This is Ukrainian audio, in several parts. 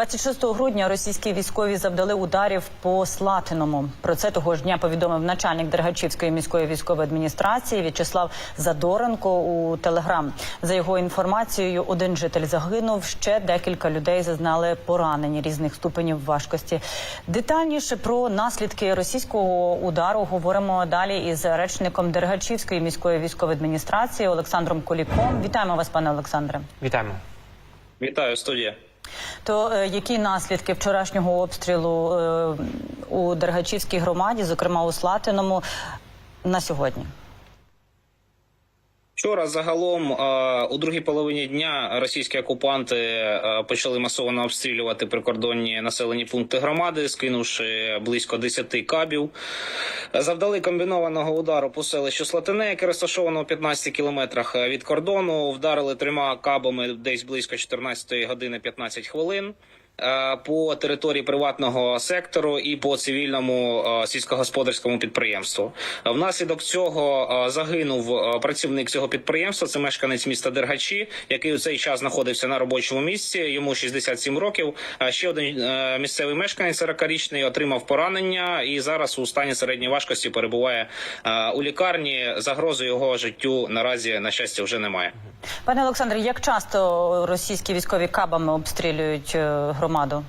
26 грудня російські військові завдали ударів по Слатиному. Про це того ж дня повідомив начальник Дергачівської міської військової адміністрації В'ячеслав Задоренко у Телеграм. За його інформацією, один житель загинув. Ще декілька людей зазнали поранені різних ступенів важкості. Детальніше про наслідки російського удару говоримо далі із речником Дергачівської міської військової адміністрації Олександром Коліком. Вітаємо вас, пане Олександре. Вітаємо. Вітаю, студія. То е, які наслідки вчорашнього обстрілу е, у Дергачівській громаді, зокрема у Слатиному, на сьогодні? Вчора загалом у другій половині дня російські окупанти почали масово обстрілювати прикордонні населені пункти громади, скинувши близько 10 кабів. Завдали комбінованого удару по селищу Слатине, яке розташовано у 15 кілометрах від кордону. Вдарили трьома кабами десь близько 14 години 15 хвилин. Е, По території приватного сектору і по цивільному е, сільськогосподарському підприємству внаслідок цього е, загинув працівник цього підприємства. Це мешканець міста Дергачі, який у цей час знаходився на робочому місці. Йому 67 років. Ще один місцевий мешканець 40-річний отримав поранення і зараз у стані середньої важкості перебуває у лікарні. Загрози його життю наразі на щастя вже немає. Пане Олександре, як часто російські військові кабами обстрілюють е, громаду?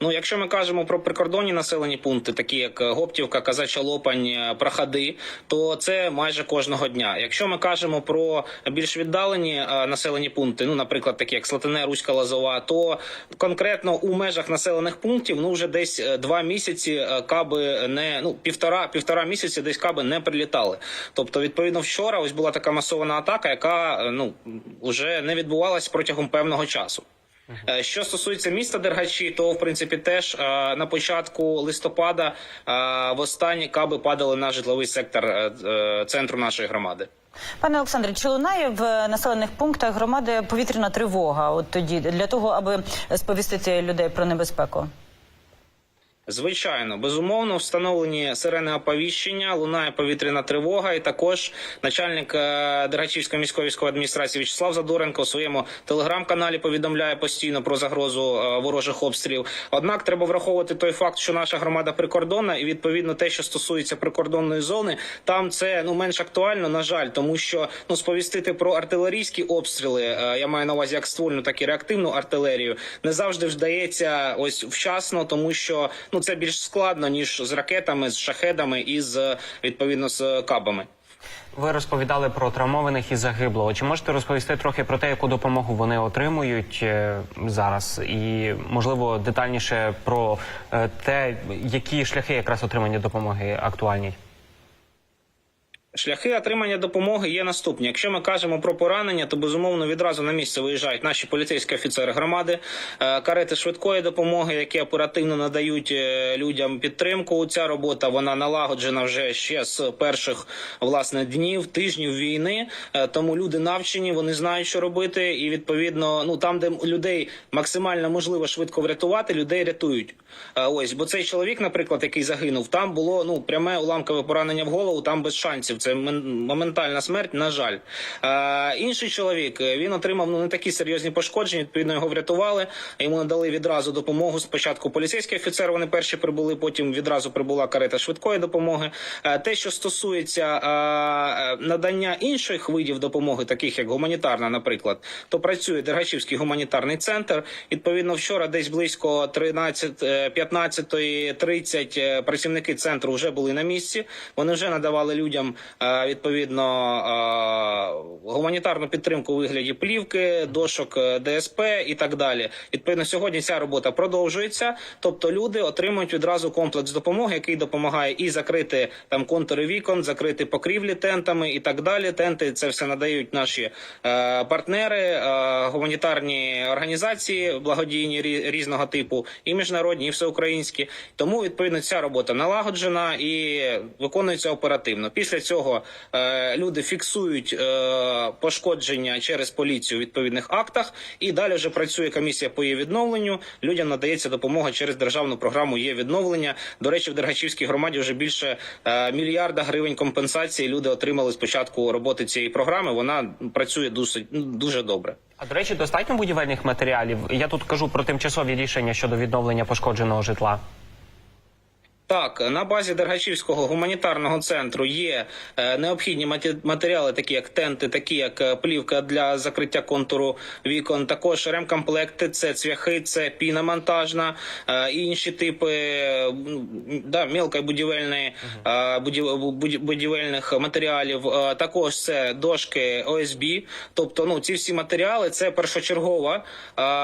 Ну, якщо ми кажемо про прикордонні населені пункти, такі як Гоптівка, Казача Лопань, е, Проходи, то це майже кожного дня. Якщо ми кажемо про більш віддалені е, населені пункти, ну, наприклад, такі як Слатине, Руська Лозова, то конкретно у межах населених пунктів ну вже десь е, два місяці е, каби не ну півтора півтора місяці десь каби не прилітали. Тобто, відповідно, вчора ось була така масована атака, яка е, ну вже не відбувалась протягом певного часу. Е, Що стосується міста Дергачі, то в принципі теж е, на початку листопада е, в останні каби падали на житловий сектор центру нашої громади. Пане Олександре, чи лунає в населених пунктах громади повітряна тривога? От тоді для того, аби сповістити людей про небезпеку? Звичайно, безумовно, встановлені сирени оповіщення, лунає повітряна тривога, і також начальник е, Дергачівської міської військової адміністрації В'ячеслав Задоренко у своєму телеграм-каналі повідомляє постійно про загрозу е, ворожих обстрілів. Однак треба враховувати той факт, що наша громада прикордонна, і відповідно те, що стосується прикордонної зони, там це ну менш актуально, на жаль, тому що ну сповістити про артилерійські обстріли, е, я маю на увазі як ствольну, так і реактивну артилерію, не завжди вдається ось вчасно, тому що ну це більш складно ніж з ракетами, з шахедами і з відповідно з кабами. Ви розповідали про травмованих і загиблого. Чи можете розповісти трохи про те, яку допомогу вони отримують е, зараз, і можливо детальніше про е, те, які шляхи якраз отримання допомоги актуальні? Шляхи отримання допомоги є наступні. Якщо ми кажемо про поранення, то безумовно відразу на місце виїжджають наші поліцейські офіцери громади, е, карети швидкої допомоги, які оперативно надають е, людям підтримку. Ця робота вона налагоджена вже ще з перших власне днів, тижнів війни. Е, Тому люди навчені, вони знають, що робити, і відповідно, ну там, де людей максимально можливо швидко врятувати, людей рятують. Ось, бо цей чоловік, наприклад, який загинув, там було ну пряме уламкове поранення в голову, там без шансів. Це моментальна смерть, на жаль. Е, інший чоловік е, він отримав ну не такі серйозні пошкодження. Відповідно, його врятували. Йому надали відразу допомогу. Спочатку поліцейські офіцери вони перші прибули, потім відразу прибула карета швидкої допомоги. Е, те, що стосується е, е, надання інших видів допомоги, таких як гуманітарна, наприклад, то працює Дергачівський гуманітарний центр. Відповідно, вчора десь близько 13, е, 15.30 е, працівники центру вже були на місці. Вони вже надавали людям відповідно е, гуманітарну підтримку у вигляді плівки, дошок е, ДСП і так далі. Відповідно, сьогодні ця робота продовжується. Тобто, люди отримують відразу комплекс допомоги, який допомагає і закрити там контури вікон, закрити покрівлі тентами і так далі. Тенти це все надають наші е, партнери, е, гуманітарні організації, благодійні різного типу, і міжнародні, і всеукраїнські. Тому відповідно ця робота налагоджена і виконується оперативно. Після цього е, люди фіксують е, пошкодження через поліцію у відповідних актах, і далі вже працює комісія по її відновленню. Людям надається допомога через державну програму є відновлення. До речі, в Дергачівській громаді вже більше е, мільярда гривень компенсації люди отримали з початку роботи цієї програми. Вона працює досить дуже добре. А до речі, достатньо будівельних матеріалів. Я тут кажу про тимчасові рішення щодо відновлення пошкодженого житла. Так, на базі Дергачівського гуманітарного центру є е, необхідні матеріали, такі як тенти, такі як е, плівка для закриття контуру вікон. Також ремкомплекти, це цвяхи, це піна монтажна, е, інші типи да, мелкобудівельної е, будів- буді- будівельних матеріалів. Також це дошки ОСБ. Тобто, ну ці всі матеріали це першочергова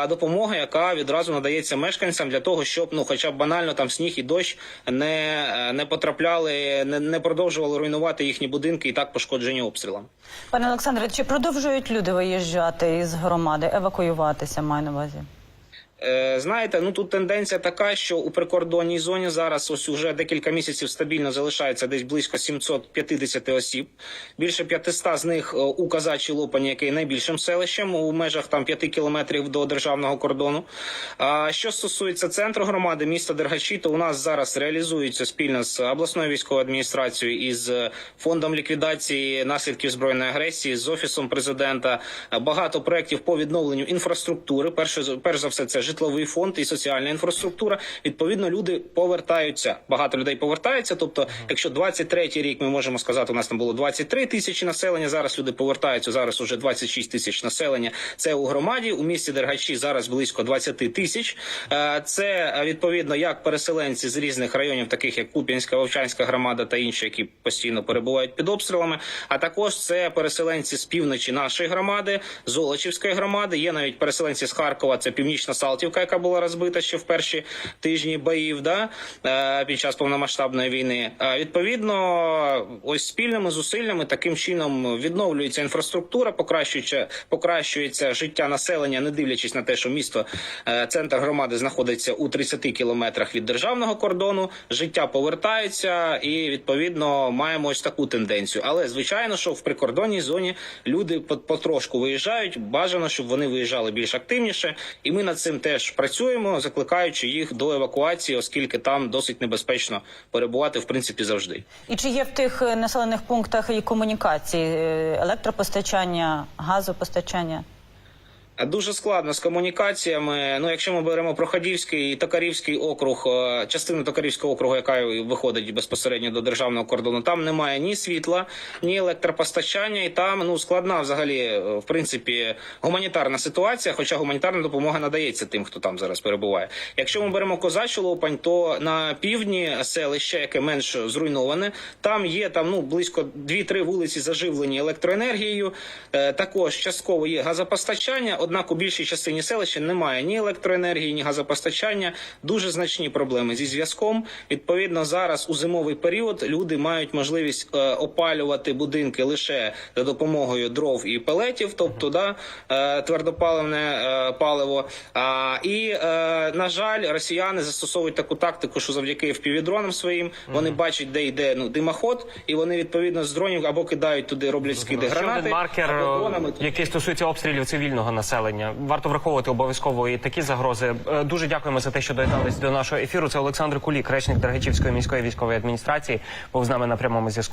допомога, яка відразу надається мешканцям для того, щоб ну, хоча б банально там сніг і дощ не, не потрапляли, не, не продовжували руйнувати їхні будинки і так пошкоджені обстрілами. Пане Олександре, чи продовжують люди виїжджати із громади, евакуюватися, маю на увазі? Е, Знаєте, ну тут тенденція така, що у прикордонній зоні зараз ось уже декілька місяців стабільно залишається десь близько 750 осіб. Більше 500 з них е, у Казачій Лопані, який найбільшим селищем у межах там 5 кілометрів до державного кордону. А що стосується центру громади міста Дергачі, то у нас зараз реалізується спільно з обласною військовою адміністрацією і з фондом ліквідації наслідків збройної агресії, з офісом президента багато проєктів по відновленню інфраструктури. Перше перш за все, це житловий фонд і соціальна інфраструктура. Відповідно, люди повертаються. Багато людей повертаються. Тобто, якщо 23-й рік ми можемо сказати, у нас там було 23 тисячі населення. Зараз люди повертаються. Зараз уже 26 тисяч населення. Це у громаді. У місті Дергачі зараз близько 20 тисяч. Е, Це е, відповідно як переселенці з різних районів, таких як Куп'янська, Вовчанська громада та інші, які постійно перебувають під обстрілами. А також це переселенці з півночі нашої громади, Золочівської громади. Є навіть переселенці з Харкова. Це північна Салтівка, яка була розбита ще в перші тижні боїв, да е, під час повномасштабної війни. Е, Відповідно, ось спільними зусиллями таким чином відновлюється інфраструктура, покращується, покращується життя населення, не дивлячись на те, що місто е, центр громади знаходиться у 30 кілометрах від державного кордону. Життя повертається, і відповідно маємо ось таку тенденцію. Але звичайно, що в прикордонній зоні люди по- потрошку виїжджають. Бажано, щоб вони виїжджали більш активніше, і ми над цим теж працюємо, закликаючи їх до евакуації, оскільки там досить небезпечно перебувати в принципі завжди. І чи є в тих е, населених пунктах і комунікації, е, електропостачання, газопостачання? Дуже складно з комунікаціями. Ну, якщо ми беремо Проходівський і Токарівський округ, е, частину Токарівського округу, яка виходить безпосередньо до державного кордону, там немає ні світла, ні електропостачання, і там ну складна взагалі е, в принципі гуманітарна ситуація. Хоча гуманітарна допомога надається тим, хто там зараз перебуває. Якщо ми беремо Козачу Лопань, то на півдні селище, яке менш зруйноване, там є там ну близько 2-3 вулиці заживлені електроенергією. Е, також частково є газопостачання. Однак у більшій частині селища немає ні електроенергії, ні газопостачання. Дуже значні проблеми зі зв'язком. Відповідно, зараз у зимовий період люди мають можливість е, опалювати будинки лише за допомогою дров і пелетів, тобто да, е, твердопаливне е, паливо. А, і на жаль, росіяни застосовують таку тактику, що завдяки впівдронам своїм вони бачать, де йде ну димоход, і вони відповідно з дронів або кидають туди, роблять скиди гранати, маркер, або дронами. який стосується обстрілів цивільного населення. Варто враховувати обов'язково і такі загрози. Е, Дуже дякуємо за те, що доєднались до нашого ефіру. Це Олександр Кулік, речник Дергачівської міської військової адміністрації, був з нами на прямому зв'язку.